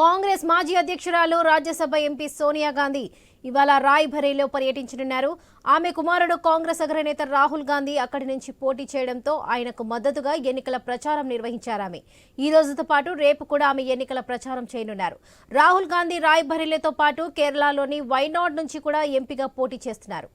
కాంగ్రెస్ మాజీ అధ్యక్షురాలు రాజ్యసభ ఎంపీ సోనియా గాంధీ ఇవాళ రాయ్బరేలీలో పర్యటించనున్నారు. ఆమె కుమారుడు కాంగ్రెస్ అగ్రనేత రాహుల్ గాంధీ అక్కడి నుంచి పోటీ చేయడంతో ఆయనకు మద్దతుగా ఎన్నికల ప్రచారం నిర్వహించారు ఆమె. ఈ రోజుతో పాటు రేపు కూడా ఆమె ఎన్నికల ప్రచారం చేయనున్నారు. రాహుల్ గాంధీ రాయ్బరేలీతో పాటు కేరళలోని వైనాడ్ నుంచి కూడా ఎంపీగా పోటీ చేస్తున్నారు.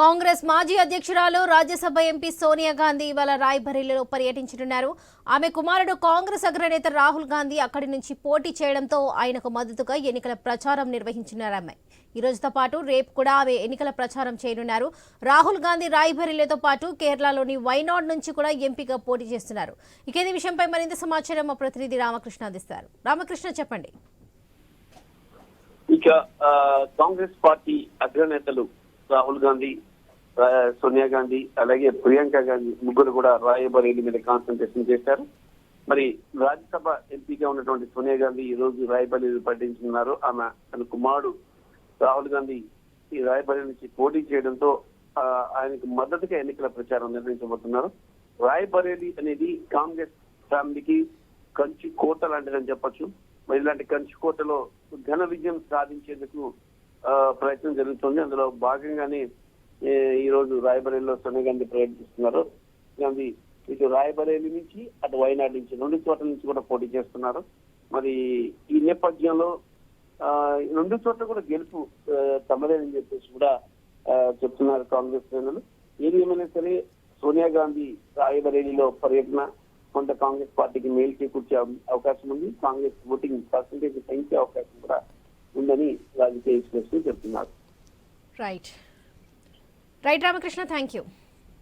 కాంగ్రెస్ మాజీ అధ్యక్షురాలు రాజ్యసభ ఎంపీ సోనియా గాంధీ ఇవాళ రాయ్బరేలీలో పర్యటించనున్నారు. ఆమె కుమారుడు కాంగ్రెస్ అగ్రనేత రాహుల్ గాంధీ అక్కడి నుంచి పోటీ చేయడంతో ఆయనకు మద్దతుగా ఎన్నికల ప్రచారం నిర్వహించనున్నారు ఆమె. ఈ రోజుతో పాటు రేపు కూడా ఆమె ఎన్నికల ప్రచారం చేయనున్నారు. రాహుల్ గాంధీ రాయ్బరేలీతో పాటు కేరళలోని వైనాడ్ నుంచి కూడా ఎంపీగా పోటీ చేస్తున్నారు. ఇక ఈ విషయంపై మరింత సమాచారం మా ప్రతినిధి రామకృష్ణ అందిస్తారు. రామకృష్ణ చెప్పండి. ఇక కాంగ్రెస్ పార్టీ అగ్రనేతలు రాహుల్ గాంధీ సోనియా గాంధీ అలాగే ప్రియాంక గాంధీ ముగ్గురు కూడా రాయబరేలి మీద కాన్సన్ట్రేషన్ చేశారు. మరి రాజ్యసభ ఎంపీగా ఉన్నటువంటి సోనియా గాంధీ ఈ రోజు రాయబరేలీ పర్యటించున్నారు ఆమె తన కుమారుడు రాహుల్ గాంధీ ఈ రాయబరేలీ నుంచి పోటీ చేయడంతో ఆ, ఆయనకు మద్దతుగా ఎన్నికల ప్రచారం నిర్వహించబోతున్నారు. రాయబరేలి అనేది కాంగ్రెస్ ఫ్యామిలీకి కంచి కోట లాంటిదని చెప్పొచ్చు. మరి ఇలాంటి కంచి కోటలో ఘన విజయం సాధించేందుకు ప్రయత్నం జరుగుతుంది. అందులో భాగంగానే ఈ రోజు రాయబరేలిలో సోనియా గాంధీ ప్రయత్నిస్తున్నారు. గాంధీ ఇటు రాయబరేలి నుంచి అటు వైనాడ్ నుంచి రెండు చోట్ల నుంచి కూడా పోటీ చేస్తున్నారు. మరి ఈ నేపథ్యంలో ఆ, రెండు చోట్ల కూడా గెలుపు ఆ, తమదేనని చెప్పేసి కూడా చెప్తున్నారు కాంగ్రెస్ శ్రేణులు. ఏది ఏమైనా సరే సోనియా గాంధీ రాయబరేలిలో పర్యటన కొంత కాంగ్రెస్ పార్టీకి మేలు చేకూర్చే అవకాశం ఉంది. కాంగ్రెస్ ఓటింగ్ పర్సంటేజ్ పెంచే అవకాశం కూడా ఉందని రాజకీయ విశ్లేషకులు చెప్తున్నారు. Right right Ramakrishna thank you